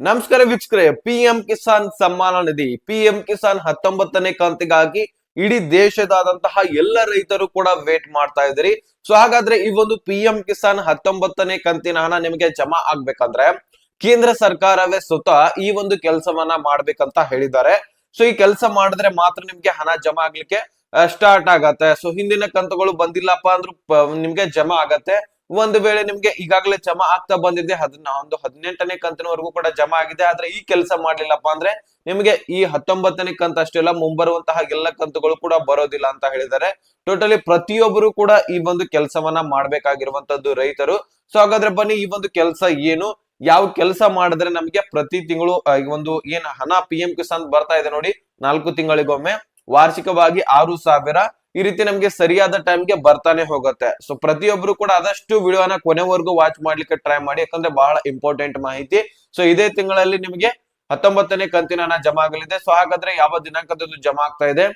ನಮಸ್ಕಾರ ವೀಕ್ಷಕರೇ, PM Kisan Samman Nidhi. PM Kisan ಹತ್ತೊಂಬತ್ತನೇ ಕಂತಿಗಾಗಿ ಇಡೀ ದೇಶದಾದಂತಹ ಎಲ್ಲ ರೈತರು ಕೂಡ ವೇಟ್ ಮಾಡ್ತಾ ಇದ್ರಿ ಸೊ ಹಾಗಾದ್ರೆ ಈ ಒಂದು ಪಿಎಂ ಕಿಸಾನ್ ಹತ್ತೊಂಬತ್ತನೇ ಕಂತಿನ ಹಣ ನಿಮಗೆ ಜಮಾ ಆಗ್ಬೇಕಂದ್ರೆ ಕೇಂದ್ರ ಸರ್ಕಾರವೇ ಸ್ವತಃ ಈ ಒಂದು ಕೆಲಸವನ್ನ ಮಾಡ್ಬೇಕಂತ ಹೇಳಿದ್ದಾರೆ. ಸೊ ಈ ಕೆಲಸ ಮಾಡಿದ್ರೆ ಮಾತ್ರ ನಿಮ್ಗೆ ಹಣ ಜಮಾ ಆಗ್ಲಿಕ್ಕೆ ಸ್ಟಾರ್ಟ್ ಆಗತ್ತೆ. ಸೊ ಹಿಂದಿನ ಕಂತುಗಳು ಬಂದಿಲ್ಲಪ್ಪ ಅಂದ್ರೂ ಪ- ನಿಮ್ಗೆ ಜಮಾ ಆಗತ್ತೆ. ಒಂದು ವೇಳೆ ನಿಮ್ಗೆ ಈಗಾಗಲೇ ಜಮಾ ಆಗ್ತಾ ಬಂದಿದೆ ಅದನ್ನ ಒಂದು ಹದಿನೆಂಟನೇ ಕಂತಿನವರೆಗೂ ಕೂಡ ಜಮಾ ಆಗಿದೆ, ಆದ್ರೆ ಈ ಕೆಲಸ ಮಾಡ್ಲಿಲ್ಲಪ್ಪ ಅಂದ್ರೆ ನಿಮ್ಗೆ ಈ ಹತ್ತೊಂಬತ್ತನೇ ಕಂತ ಅಷ್ಟೆಲ್ಲ ಮುಂಬರುವಂತಹ ಎಲ್ಲ ಕಂತುಗಳು ಕೂಡ ಬರೋದಿಲ್ಲ ಅಂತ ಹೇಳಿದ್ದಾರೆ. ಟೋಟಲಿ ಪ್ರತಿಯೊಬ್ಬರು ಕೂಡ ಈ ಒಂದು ಕೆಲಸವನ್ನ ಮಾಡ್ಬೇಕಾಗಿರುವಂತದ್ದು ರೈತರು. ಸೊ ಹಾಗಾದ್ರೆ ಬನ್ನಿ, ಈ ಒಂದು ಕೆಲಸ ಏನು? ಯಾವ ಕೆಲಸ ಮಾಡಿದ್ರೆ ನಮ್ಗೆ ಪ್ರತಿ ತಿಂಗಳು ಒಂದು ಏನ್ ಹಣ ಪಿ ಎಂ ಕಿಸಾನ್ ಬರ್ತಾ ಇದೆ ನೋಡಿ, ನಾಲ್ಕು ತಿಂಗಳಿಗೊಮ್ಮೆ. ವಾರ್ಷಿಕವಾಗಿ ಆರು ಸಾವಿರ. ಈ ರೀತಿ ನಮ್ಗೆ ಸರಿಯಾದ ಟೈಮ್ಗೆ ಬರ್ತಾನೆ ಹೋಗುತ್ತೆ. ಸೊ ಪ್ರತಿಯೊಬ್ರು ಕೂಡ ಆದಷ್ಟು ವಿಡಿಯೋನ ಕೊನೆವರೆಗೂ ವಾಚ್ ಮಾಡ್ಲಿಕ್ಕೆ ಟ್ರೈ ಮಾಡಿ, ಯಾಕಂದ್ರೆ ಬಹಳ ಇಂಪಾರ್ಟೆಂಟ್ ಮಾಹಿತಿ. ಸೊ ಇದೇ ತಿಂಗಳಲ್ಲಿ ನಿಮಗೆ ಹತ್ತೊಂಬತ್ತನೇ ಕಂತಿನ ಜಮಾ ಆಗಲಿದೆ. ಸೊ ಹಾಗಾದ್ರೆ ಯಾವ ದಿನಾಂಕದಂದು ಜಮಾ ಆಗ್ತಾ ಇದೆ?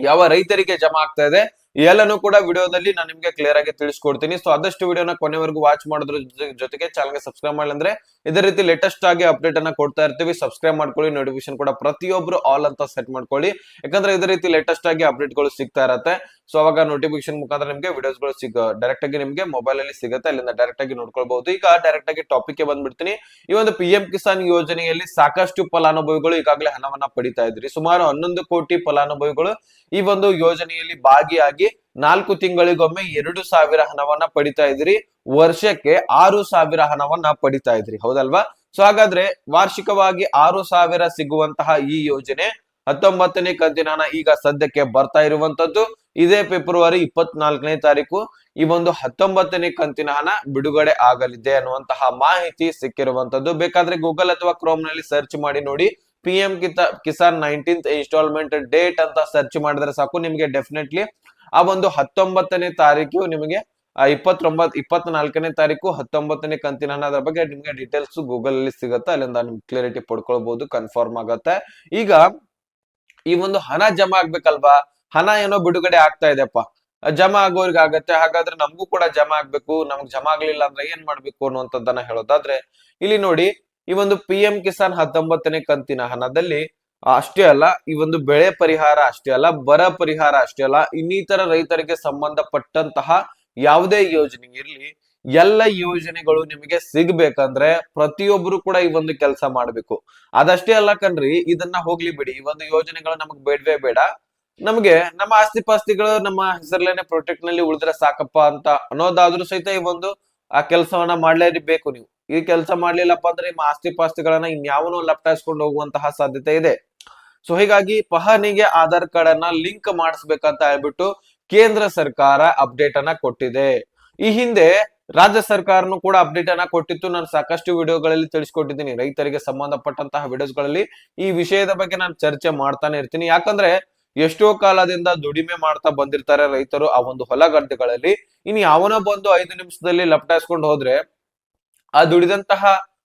ಯಾವ ರೈತರಿಗೆ ಜಮಾ ಆಗ್ತಾ ಇದೆ? ಎಲ್ಲನೂ ಕೂಡ ವಿಡಿಯೋದಲ್ಲಿ ನಾನು ನಿಮ್ಗೆ ಕ್ಲಿಯರ್ ಆಗಿ ತಿಳಿಸ್ಕೊಡ್ತೀನಿ. ಸೊ ಆದಷ್ಟು ವಿಡಿಯೋನ ಕೊನೆವರೆಗೂ ವಾಚ್ ಮಾಡೋದ್ರ ಜೊತೆ- ಜೊತೆಗೆ ಚಾನಲ್ಗೆ ಸಬ್ಸ್ಕ್ರೈಬ್ ಮಾಡಿ ಅಂದ್ರೆ ಇದೇ ರೀತಿ ಲೇಟೆಸ್ಟ್ ಆಗಿ ಅಪ್ಡೇಟ್ ಅನ್ನ ಕೊಡ್ತಾ ಇರ್ತೀವಿ. ಸಬ್ಸ್ಕ್ರೈಬ್ ಮಾಡ್ಕೊಳ್ಳಿ ನೋಟಿಫಿಕೇಶನ್ ಕೂಡ ಪ್ರತಿಯೊಬ್ರು ಆಲ್ ಅಂತ ಸೆಟ್ ಮಾಡ್ಕೊಳ್ಳಿ. ಯಾಕಂದ್ರೆ ಇದೇ ರೀತಿ ಲೇಟೆಸ್ಟ್ ಆಗಿ ಅಪ್ಡೇಟ್ಗಳು ಸಿಗ್ತಾ ಇರತ್ತೆ. ಸೊ ಅವಾಗ ನೋಟಿಫಿಕೇಶನ್ ಮುಖಾಂತರ ನಿಮಗೆ ವಿಡಿಯೋಸ್ಗಳು ಸಿಗ ಡೈರೆಕ್ಟ್ ಆಗಿ ನಿಮಗೆ ಮೊಬೈಲ್ ಅಲ್ಲಿ ಸಿಗುತ್ತೆ. ಅಲ್ಲಿಂದ ಡೈರೆಕ್ಟ್ ಆಗಿ ನೋಡ್ಕೊಳ್ಬಹುದು. ಈಗ ಡೈರೆಕ್ಟ್ ಆಗಿ ಟಾಪಿಕ್ ಬಂದ್ಬಿಡ್ತೀನಿ. ಈ ಒಂದು ಪಿ ಎಂ ಕಿಸಾನ್ ಯೋಜನೆಯಲ್ಲಿ ಸಾಕಷ್ಟು ಫಲಾನುಭವಿಗಳು ಈಗಾಗಲೇ ಹಣವನ್ನ ಪಡಿತಾ ಇದ್ರಿ. ಸುಮಾರು ಹನ್ನೊಂದು ಕೋಟಿ ಫಲಾನುಭವಿಗಳು ಈ ಒಂದು ಯೋಜನೆಯಲ್ಲಿ ಭಾಗಿಯಾಗಿ ನಾಲ್ಕು ತಿಂಗಳಿಗೊಮ್ಮೆ ಎರಡು ಸಾವಿರ ಹಣವನ್ನ ಪಡಿತಾ ಇದ್ರಿ. ವರ್ಷಕ್ಕೆ ಆರು ಸಾವಿರ ಹಣವನ್ನ ಪಡಿತಾ ಇದ್ರಿ. ಹೌದಲ್ವಾ? ಸೊ ಹಾಗಾದ್ರೆ ವಾರ್ಷಿಕವಾಗಿ ಆರು ಸಾವಿರ ಸಿಗುವಂತಹ ಈ ಯೋಜನೆ ಹತ್ತೊಂಬತ್ತನೇ ಕಂತಿನ ಈಗ ಸದ್ಯಕ್ಕೆ ಬರ್ತಾ ಇರುವಂತದ್ದು. ಇದೇ ಫೆಬ್ರವರಿ ಇಪ್ಪತ್ನಾಲ್ಕನೇ ತಾರೀಕು ಈ ಒಂದು ಹತ್ತೊಂಬತ್ತನೇ ಕಂತಿನ ಹಣ ಬಿಡುಗಡೆ ಆಗಲಿದೆ ಅನ್ನುವಂತಹ ಮಾಹಿತಿ ಸಿಕ್ಕಿರುವಂತದ್ದು. ಬೇಕಾದ್ರೆ ಗೂಗಲ್ ಅಥವಾ ಕ್ರೋಮ್ನಲ್ಲಿ ಸರ್ಚ್ ಮಾಡಿ ನೋಡಿ. P M Kisan nineteenth installment date ಅಂತ ಸರ್ಚ್ ಮಾಡಿದ್ರೆ ಸಾಕು. ನಿಮ್ಗೆ ಡೆಫಿನೆಟ್ಲಿ ಆ ಒಂದು ಹತ್ತೊಂಬತ್ತನೇ ತಾರೀಕು ನಿಮಗೆ ಇಪ್ಪತ್ತೊಂಬತ್, ಇಪ್ಪತ್ನಾಲ್ಕನೇ ತಾರೀಕು ಹತ್ತೊಂಬತ್ತನೇ ಕಂತಿನ ಹಣದ ಬಗ್ಗೆ ನಿಮ್ಗೆ ಡೀಟೇಲ್ಸ್ ಗೂಗಲ್ ಅಲ್ಲಿ ಸಿಗುತ್ತೆ, ಅಲ್ಲಿಂದ ನಿಮ್ಗೆ ಕ್ಲಿಯರಿಟಿ ಪಡ್ಕೊಳ್ಬಹುದು ಕನ್ಫರ್ಮ್ ಆಗತ್ತೆ. ಈಗ ಈ ಒಂದು ಹಣ ಜಮಾ ಆಗ್ಬೇಕಲ್ವಾ? ಹಣ ಏನೋ ಬಿಡುಗಡೆ ಆಗ್ತಾ ಇದೆಪ್ಪ ಜಮಾ ಆಗೋರ್ಗ ಆಗತ್ತೆ, ಹಾಗಾದ್ರೆ ನಮಗೂ ಕೂಡ ಜಮಾ ಆಗ್ಬೇಕು, ನಮ್ಗೆ ಜಮಾ ಆಗ್ಲಿಲ್ಲ ಅಂದ್ರೆ ಏನ್ ಮಾಡ್ಬೇಕು ಅನ್ನುವಂಥದ್ದನ್ನ ಹೇಳೋದಾದ್ರೆ, ಇಲ್ಲಿ ನೋಡಿ, ಈ ಒಂದು ಪಿ ಕಿಸಾನ್ ಹತ್ತೊಂಬತ್ತನೇ ಕಂತಿನ ಹಣದಲ್ಲಿ ಅಷ್ಟೇ ಅಲ್ಲ, ಈ ಒಂದು ಬೆಳೆ ಪರಿಹಾರ ಅಷ್ಟೇ ಅಲ್ಲ, ಬರ ಪರಿಹಾರ ಅಷ್ಟೇ ಅಲ್ಲ, ಇನ್ನಿತರ ರೈತರಿಗೆ ಸಂಬಂಧಪಟ್ಟಂತಹ ಯಾವುದೇ ಯೋಜನೆ ಇರಲಿ, ಎಲ್ಲ ಯೋಜನೆಗಳು ನಿಮಗೆ ಸಿಗ್ಬೇಕಂದ್ರೆ ಪ್ರತಿಯೊಬ್ರು ಕೂಡ ಈ ಒಂದು ಕೆಲಸ ಮಾಡ್ಬೇಕು. ಅದಷ್ಟೇ ಅಲ್ಲ ಕಣ್ರಿ, ಇದನ್ನ ಹೋಗ್ಲಿ ಬಿಡಿ, ಈ ಒಂದು ಯೋಜನೆಗಳು ನಮಗ್ ಬೇಡವೇ ಬೇಡ. ನಮ್ಗೆ ನಮ್ಮ ಆಸ್ತಿ ಪಾಸ್ತಿಗಳು ನಮ್ಮ ಹೆಸರಲ್ಲೇನೆ ಪ್ರೊಟೆಕ್ಟ್ನಲ್ಲಿ ಉಳಿದ್ರೆ ಸಾಕಪ್ಪ ಅಂತ ಅನ್ನೋದಾದ್ರೂ ಸಹಿತ ಈ ಒಂದು ಆ ಕೆಲಸವನ್ನ ಮಾಡ್ಲೇಬೇಕು ನೀವು. ಈ ಕೆಲಸ ಮಾಡ್ಲಿಲ್ಲಪ್ಪ ಅಂದ್ರೆ ನಿಮ್ಮ ಆಸ್ತಿ ಪಾಸ್ತಿಗಳನ್ನ ಇನ್ಯಾವನು ಲಪ್ಟಾಯಿಸ್ಕೊಂಡು ಹೋಗುವಂತಹ ಸಾಧ್ಯತೆ ಇದೆ. ಸೊ ಹೀಗಾಗಿ ಪಹನಿಗೆ ಆಧಾರ್ ಕಾರ್ಡ್ ಅನ್ನ ಲಿಂಕ್ ಮಾಡಿಸ್ಬೇಕಂತ ಹೇಳ್ಬಿಟ್ಟು ಕೇಂದ್ರ ಸರ್ಕಾರ ಅಪ್ಡೇಟ್ ಅನ್ನ ಕೊಟ್ಟಿದೆ. ಈ ಹಿಂದೆ ರಾಜ್ಯ ಸರ್ಕಾರನು ಕೂಡ ಅಪ್ಡೇಟ್ ಅನ್ನ ಕೊಟ್ಟಿತ್ತು. ನಾನು ಸಾಕಷ್ಟು ವಿಡಿಯೋಗಳಲ್ಲಿ ತಿಳಿಸ್ಕೊಟ್ಟಿದ್ದೀನಿ. ರೈತರಿಗೆ ಸಂಬಂಧಪಟ್ಟಂತಹ ವಿಡಿಯೋಸ್ಗಳಲ್ಲಿ ಈ ವಿಷಯದ ಬಗ್ಗೆ ನಾನು ಚರ್ಚೆ ಮಾಡ್ತಾನೆ ಇರ್ತೀನಿ. ಯಾಕಂದ್ರೆ ಎಷ್ಟೋ ಕಾಲದಿಂದ ದುಡಿಮೆ ಮಾಡ್ತಾ ಬಂದಿರ್ತಾರೆ ರೈತರು ಆ ಒಂದು ಹೊಲ ಗದ್ದೆಗಳಲ್ಲಿ. ಇನ್ನು ಯಾವನೋ ಬಂದು ಐದು ನಿಮಿಷದಲ್ಲಿ ಲಪ್ಟಾಯಿಸ್ಕೊಂಡು ಹೋದ್ರೆ ಆ ದುಡಿದಂತಹ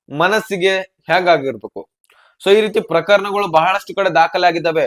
ಮನಸ್ಸಿಗೆ ಹೇಗಾಗಿರ್ಬೇಕು ಸೊ ಈ ರೀತಿ ಪ್ರಕರಣಗಳು ಬಹಳಷ್ಟು ಕಡೆ ದಾಖಲಾಗಿದ್ದಾವೆ.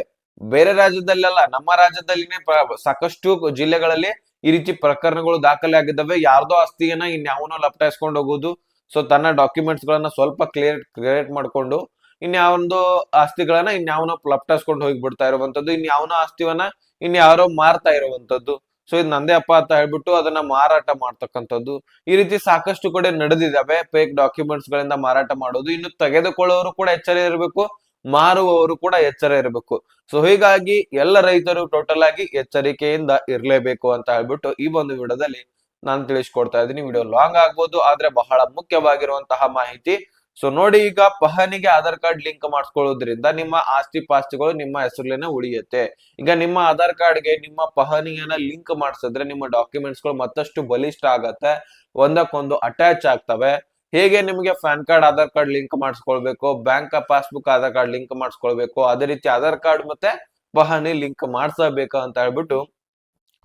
ಬೇರೆ ರಾಜ್ಯದಲ್ಲೆಲ್ಲ, ನಮ್ಮ ರಾಜ್ಯದಲ್ಲಿನೇ ಸಾಕಷ್ಟು ಜಿಲ್ಲೆಗಳಲ್ಲಿ ಈ ರೀತಿ ಪ್ರಕರಣಗಳು ದಾಖಲೆ ಆಗಿದ್ದಾವೆ ಯಾರ್ದೋ ಆಸ್ತಿಯನ್ನ ಇನ್ಯಾವನೋ ಲಪಟಾಯಿಸ್ಕೊಂಡು ಹೋಗೋದು. ಸೊ ತನ್ನ ಡಾಕ್ಯುಮೆಂಟ್ಸ್ ಗಳನ್ನ ಸ್ವಲ್ಪ ಕ್ಲಿಯರ್, ಕ್ರಿಯೇಟ್ ಮಾಡ್ಕೊಂಡು ಇನ್ಯಾವೊಂದು ಆಸ್ತಿಗಳನ್ನ ಇನ್ಯಾವನೋ ಲಪಟಾಯಿಸ್ಕೊಂಡು ಹೋಗ್ಬಿಡ್ತಾ ಇರುವಂತದ್ದು ಇನ್ಯಾವನೋ ಆಸ್ತಿವನ್ನ ಇನ್ಯಾರೋ ಮಾರ್ತಾ ಇರುವಂತದ್ದು ಸೊ ಇದು ನಂದೇ ಅಪ್ಪ ಅಂತ ಹೇಳ್ಬಿಟ್ಟು ಅದನ್ನ ಮಾರಾಟ ಮಾಡ್ತಕ್ಕಂಥದ್ದು. ಈ ರೀತಿ ಸಾಕಷ್ಟು ಕಡೆ ನಡೆದಿದ್ದಾವೆ. ಫೇಕ್ ಡಾಕ್ಯುಮೆಂಟ್ಸ್ ಗಳಿಂದ ಮಾರಾಟ ಮಾಡೋದು. ಇನ್ನು ತೆಗೆದುಕೊಳ್ಳೋರು ಕೂಡ ಎಚ್ಚರ ಇರಬೇಕು. ಮಾರುವವರು ಕೂಡ ಎಚ್ಚರ ಇರಬೇಕು. ಸೊ ಹೀಗಾಗಿ ಎಲ್ಲ ರೈತರು ಟೋಟಲ್ ಆಗಿ ಎಚ್ಚರಿಕೆಯಿಂದ ಇರಲೇಬೇಕು ಅಂತ ಹೇಳ್ಬಿಟ್ಟು ಈ ಒಂದು ವಿಡಿಯೋದಲ್ಲಿ ನಾನು ತಿಳಿಸ್ಕೊಡ್ತಾ ಇದ್ದೀನಿ. ವಿಡಿಯೋ ಲಾಂಗ್ ಆಗ್ಬೋದು, ಆದ್ರೆ ಬಹಳ ಮುಖ್ಯವಾಗಿರುವಂತಹ ಮಾಹಿತಿ. ಸೊ ನೋಡಿ ಈಗ ಪಹನಿಗೆ ಆಧಾರ್ ಕಾರ್ಡ್ ಲಿಂಕ್ ಮಾಡಿಸ್ಕೊಳ್ಳೋದ್ರಿಂದ ನಿಮ್ಮ ಆಸ್ತಿ ಪಾಸ್ತಿಗಳು ನಿಮ್ಮ ಹೆಸರಲ್ಲೇನೆ ಉಳಿಯುತ್ತೆ. ಈಗ ನಿಮ್ಮ ಆಧಾರ್ ಕಾರ್ಡ್ಗೆ ನಿಮ್ಮ ಪಹನಿಯನ್ನ ಲಿಂಕ್ ಮಾಡಿಸಿದ್ರೆ ನಿಮ್ಮ ಡಾಕ್ಯುಮೆಂಟ್ಸ್ಗಳು ಮತ್ತಷ್ಟು ಬಲಿಷ್ಠ ಆಗತ್ತೆ, ಒಂದಕ್ಕೊಂದು ಅಟ್ಯಾಚ್ ಆಗ್ತವೆ. ಹೇಗೆ ನಿಮಗೆ PAN card, Aadhaar card link ಮಾಡಿಸ್ಕೊಳ್ಬೇಕು bank passbook Aadhaar card link ಮಾಡಿಸ್ಕೊಳ್ಬೇಕು, ಅದೇ ರೀತಿ ಆಧಾರ್ ಕಾರ್ಡ್ ಮತ್ತೆ ಪಹನಿ ಲಿಂಕ್ ಮಾಡಿಸಬೇಕು ಅಂತ ಹೇಳ್ಬಿಟ್ಟು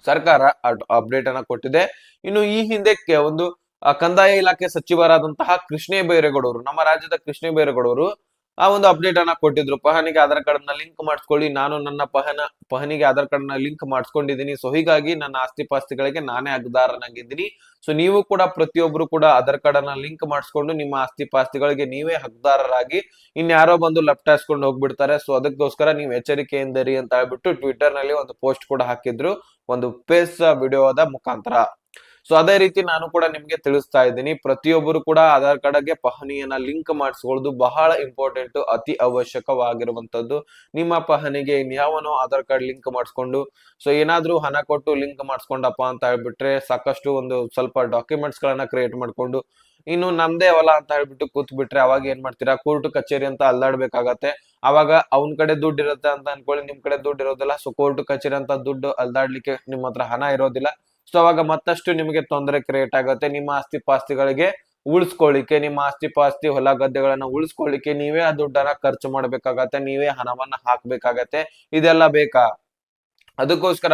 ಸರ್ಕಾರ ಅಪ್ಡೇಟ್ ಅನ್ನ ಕೊಟ್ಟಿದೆ. ಇನ್ನು ಈ ಹಿಂದೆ ಒಂದು ಕಂದಾಯ ಇಲಾಖೆ ಸಚಿವರಾದಂತಹ ಕೃಷ್ಣೇ ಬೈರೇಗೌಡರು, ನಮ್ಮ ರಾಜ್ಯದ ಕೃಷ್ಣೇ ಬೈರೇಗೌಡರು ಆ ಒಂದು ಅಪ್ಡೇಟ್ ಅನ್ನ ಕೊಟ್ಟಿದ್ರು. ಪಹನಿಗೆ ಆಧಾರ್ ಕಾರ್ಡ್ನ ಲಿಂಕ್ ಮಾಡಿಸ್ಕೊಳ್ಳಿ. ನಾನು ನನ್ನ ಪಹನ, ಪಹನಿಗೆ ಆಧಾರ್ ಕಾರ್ಡ್ನ ಲಿಂಕ್ ಮಾಡಿಸ್ಕೊಂಡಿದ್ದೀನಿ. ಸೊ ಹೀಗಾಗಿ ನನ್ನ ಆಸ್ತಿ ಪಾಸ್ತಿಗಳಿಗೆ ನಾನೇ ಹಕ್ದಾರನಾಗಿದ್ದೀನಿ ಸೊ ನೀವು ಕೂಡ ಪ್ರತಿಯೊಬ್ಬರು ಕೂಡ ಆಧಾರ್ ಕಾರ್ಡ್ ಅನ್ನ ಲಿಂಕ್ ಮಾಡಿಸ್ಕೊಂಡು ನಿಮ್ಮ ಆಸ್ತಿ ಪಾಸ್ತಿಗಳಿಗೆ ನೀವೇ ಹಕ್ದಾರರಾಗಿ ಇನ್ಯಾರೋ ಬಂದು ಲಪ್ಟಾಯಿಸ್ಕೊಂಡು ಹೋಗ್ಬಿಡ್ತಾರೆ. ಸೊ ಅದಕ್ಕೋಸ್ಕರ ನೀವು ಎಚ್ಚರಿಕೆಯಿಂದಿರಿ ಅಂತ ಹೇಳ್ಬಿಟ್ಟು ಟ್ವಿಟರ್ನಲ್ಲಿ ಒಂದು ಪೋಸ್ಟ್ ಕೂಡ ಹಾಕಿದ್ರು. ಒಂದು ಪೇಸ್ ವಿಡಿಯೋದ ಮುಖಾಂತರ. ಸೊ ಅದೇ ರೀತಿ ನಾನು ಕೂಡ ನಿಮ್ಗೆ ತಿಳಿಸ್ತಾ ಇದ್ದೀನಿ. ಪ್ರತಿಯೊಬ್ಬರು ಕೂಡ ಆಧಾರ್ ಕಾರ್ಡ್ಗೆ ಪಹಣಿಯನ್ನ ಲಿಂಕ್ ಮಾಡಿಸ್ಕೊಳ್ಳೋದು ಬಹಳ ಇಂಪಾರ್ಟೆಂಟ್ ಅತಿ ಅವಶ್ಯಕವಾಗಿರುವಂತದ್ದು ನಿಮ್ಮ ಪಹಣಿಗೆ ಇನ್ಯಾವನೋ ಆಧಾರ್ ಕಾರ್ಡ್ ಲಿಂಕ್ ಮಾಡಿಸ್ಕೊಂಡು ಸೊ ಏನಾದ್ರೂ ಹಣ ಕೊಟ್ಟು ಲಿಂಕ್ ಮಾಡಿಸ್ಕೊಂಡಪ್ಪ ಅಂತ ಹೇಳ್ಬಿಟ್ರೆ ಸಾಕಷ್ಟು ಒಂದು ಸ್ವಲ್ಪ ಡಾಕ್ಯುಮೆಂಟ್ಸ್ ಗಳನ್ನ ಕ್ರಿಯೇಟ್ ಮಾಡ್ಕೊಂಡು, ಇನ್ನು ನಮ್ದೇ ಹೊಲ ಅಂತ ಹೇಳ್ಬಿಟ್ಟು ಕೂತ್ ಬಿಟ್ರೆ ಅವಾಗ ಏನ್ ಮಾಡ್ತೀರಾ? ಕೋರ್ಟ್ ಕಚೇರಿ ಅಂತ ಅಲ್ದಾಡ್ಬೇಕಾಗತ್ತೆ. ಅವಾಗ ಅವನ್ ಕಡೆ ದುಡ್ಡು ಇರುತ್ತೆ ಅಂತ ಅನ್ಕೊಳ್ಳಿ, ನಿಮ್ ಕಡೆ ದುಡ್ಡು ಇರೋದಿಲ್ಲ. ಸೊ ಕೋರ್ಟ್ ಕಚೇರಿ ಅಂತ ದುಡ್ಡು ಅಲ್ದಾಡ್ಲಿಕ್ಕೆ ನಿಮ್ಮ ಹತ್ರ ಹಣ ಇರೋದಿಲ್ಲ. ಸೊ ಅವಾಗ ಮತ್ತಷ್ಟು ನಿಮಗೆ ತೊಂದರೆ ಕ್ರಿಯೇಟ್ ಆಗುತ್ತೆ. ನಿಮ್ಮ ಆಸ್ತಿ ಪಾಸ್ತಿಗಳಿಗೆ ಉಳಿಸ್ಕೊಳ್ಳಿಕ್ಕೆ, ನಿಮ್ಮ ಆಸ್ತಿ ಪಾಸ್ತಿ ಹೊಲ ಗದ್ದೆಗಳನ್ನ ಉಳಿಸ್ಕೊಳ್ಳಿಕ್ಕೆ ನೀವೇ ಆ ದುಡ್ಡನ್ನ ಖರ್ಚು ಮಾಡ್ಬೇಕಾಗತ್ತೆ, ನೀವೇ ಹಣವನ್ನ ಹಾಕ್ಬೇಕಾಗತ್ತೆ. ಇದೆಲ್ಲ ಬೇಕಾ? ಅದಕ್ಕೋಸ್ಕರ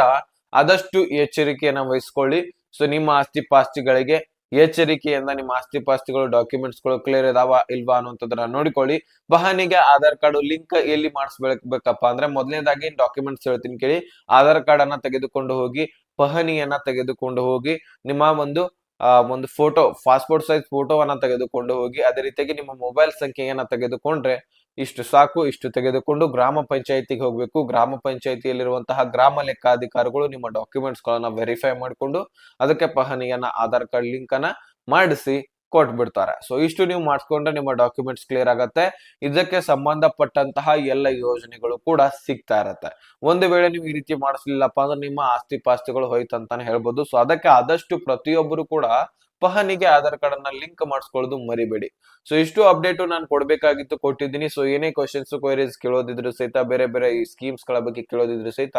ಆದಷ್ಟು ಎಚ್ಚರಿಕೆಯನ್ನ ವಹಿಸ್ಕೊಳ್ಳಿ. ಸೊ ನಿಮ್ಮ ಆಸ್ತಿ ಪಾಸ್ತಿಗಳಿಗೆ ಎಚ್ಚರಿಕೆಯಿಂದ ನಿಮ್ಮ ಆಸ್ತಿ ಪಾಸ್ತಿಗಳು ಡಾಕ್ಯುಮೆಂಟ್ಸ್ಗಳು ಕ್ಲಿಯರ್ ಇದಾವ ಇಲ್ವಾ ಅನ್ನುವಂಥದ್ದನ್ನ ನೋಡಿಕೊಳ್ಳಿ. ಬಹನಿಗೆ ಆಧಾರ್ ಕಾರ್ಡ್ ಲಿಂಕ್ ಎಲ್ಲಿ ಮಾಡಿಸ್ಬೇಕಪ್ಪ ಅಂದ್ರೆ ಮೊದಲನೇದಾಗಿ ಡಾಕ್ಯುಮೆಂಟ್ಸ್ ಹೇಳ್ತೀನಿ ಕೇಳಿ. ಆಧಾರ್ ಕಾರ್ಡ್ ಅನ್ನ ತೆಗೆದುಕೊಂಡು ಹೋಗಿ ಪಹಣಿಯನ್ನ ತೆಗೆದುಕೊಂಡು ಹೋಗಿ ನಿಮ್ಮ ಒಂದು, ಆ, ಒಂದು ಫೋಟೋ ಪಾಸ್ಪೋರ್ಟ್ ಸೈಜ್ ಫೋಟೋವನ್ನ ತೆಗೆದುಕೊಂಡು ಹೋಗಿ ಅದೇ ರೀತಿಯಾಗಿ ನಿಮ್ಮ ಮೊಬೈಲ್ ಸಂಖ್ಯೆಯನ್ನ ತೆಗೆದುಕೊಂಡ್ರೆ ಇಷ್ಟು ಸಾಕು, ಇಷ್ಟು ತೆಗೆದುಕೊಂಡು ಗ್ರಾಮ ಪಂಚಾಯತಿಗೆ ಹೋಗ್ಬೇಕು. ಗ್ರಾಮ ಪಂಚಾಯತಿಯಲ್ಲಿರುವಂತಹ ಗ್ರಾಮ ಲೆಕ್ಕಾಧಿಕಾರಿಗಳು ನಿಮ್ಮ ಡಾಕ್ಯುಮೆಂಟ್ಸ್ ಗಳನ್ನ ವೆರಿಫೈ ಮಾಡಿಕೊಂಡು ಅದಕ್ಕೆ ಪಹಣಿಯನ್ನ ಆಧಾರ್ ಕಾರ್ಡ್ ಲಿಂಕ್ ಅನ್ನ ಮಾಡಿಸಿ ಕೊಟ್ಬಿಡ್ತಾರೆ. ಸೊ ಇಷ್ಟು ನೀವು ಮಾಡಿಸ್ಕೊಂಡ್ರೆ ನಿಮ್ಮ ಡಾಕ್ಯುಮೆಂಟ್ಸ್ ಕ್ಲಿಯರ್ ಆಗತ್ತೆ. ಇದಕ್ಕೆ ಸಂಬಂಧಪಟ್ಟಂತಹ ಎಲ್ಲ ಯೋಜನೆಗಳು ಕೂಡ ಸಿಗ್ತಾ ಇರತ್ತೆ. ಒಂದು ವೇಳೆ ನೀವು ಈ ರೀತಿ ಮಾಡಿಸ್ಲಿಲ್ಲಪ್ಪ ಅಂದ್ರೆ ನಿಮ್ಮ ಆಸ್ತಿ ಪಾಸ್ತಿಗಳು ಹೋಯ್ತು ಅಂತಾನೆ ಹೇಳ್ಬೋದು. ಸೊ ಅದಕ್ಕೆ ಆದಷ್ಟು ಪ್ರತಿಯೊಬ್ಬರು ಕೂಡ ಪಹನಿಗೆ ಆಧಾರ್ ಕಾರ್ಡ್ ಅನ್ನ ಲಿಂಕ್ ಮಾಡಿಸ್ಕೊಳ್ಳೋದು ಮರಿಬೇಡಿ. ಸೊ ಇಷ್ಟು ಅಪ್ಡೇಟ್ ನಾನು ಕೊಡಬೇಕಾಗಿತ್ತು, ಕೊಟ್ಟಿದ್ದೀನಿ. ಸೊ ಏನೇ ಕ್ವಶನ್ಸ್ ಕ್ವೈರೀಸ್ ಕೇಳೋದಿದ್ರು ಸಹಿತ, ಬೇರೆ ಬೇರೆ ಈ ಸ್ಕೀಮ್ಸ್ಗಳ ಬಗ್ಗೆ ಕೇಳೋದಿದ್ರು ಸಹಿತ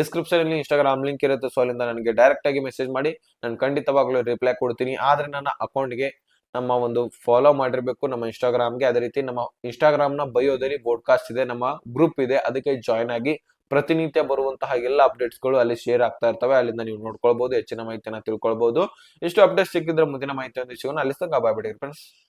ಡಿಸ್ಕ್ರಿಪ್ಷನ್ ಅಲ್ಲಿ ಇನ್ಸ್ಟಾಗ್ರಾಮ್ ಲಿಂಕ್ ಇರುತ್ತೆ. ಸೊ ಅಲ್ಲಿಂದ ನನಗೆ ಡೈರೆಕ್ಟ್ ಆಗಿ ಮೆಸೇಜ್ ಮಾಡಿ. ನಾನು ಖಂಡಿತವಾಗ್ಲೂ ರಿಪ್ಲೈ ಕೊಡ್ತೀನಿ. ಆದ್ರೆ ನನ್ನ ಅಕೌಂಟ್ಗೆ ನಮ್ಮ ಒಂದು ಫಾಲೋ ಮಾಡಿರ್ಬೇಕು ನಮ್ಮ ಇನ್ಸ್ಟಾಗ್ರಾಮ್ಗೆ ಅದೇ ರೀತಿ ನಮ್ಮ ಇನ್ಸ್ಟಾಗ್ರಾಮ್ನ ಬಯೋದಲ್ಲಿ ಬೋಡ್ಕಾಸ್ಟ್ ಇದೆ, ನಮ್ಮ ಗ್ರೂಪ್ ಇದೆ. ಅದಕ್ಕೆ ಜಾಯ್ನ್ ಆಗಿ ಪ್ರತಿನಿತ್ಯ ಬರುವಂತಹ ಎಲ್ಲ ಅಪ್ಡೇಟ್ಸ್ಗಳು ಅಲ್ಲಿ ಶೇರ್ ಆಗ್ತಾ ಇರ್ತವೆ. ಅಲ್ಲಿಂದ ನೀವು ನೋಡ್ಕೊಳ್ಬಹುದು ಹೆಚ್ಚಿನ ಮಾಹಿತಿಯನ್ನ ತಿಳ್ಕೊಳ್ಬಹುದು ಇಷ್ಟು ಅಪ್ಡೇಟ್ ಸಿಕ್ಕಿದ್ರೆ ಮುಂದಿನ ಮಾಹಿತಿ ಸಿಗೋಣ. ಅಲ್ಲಿ ತನಕ ಫ್ರೆಂಡ್ಸ್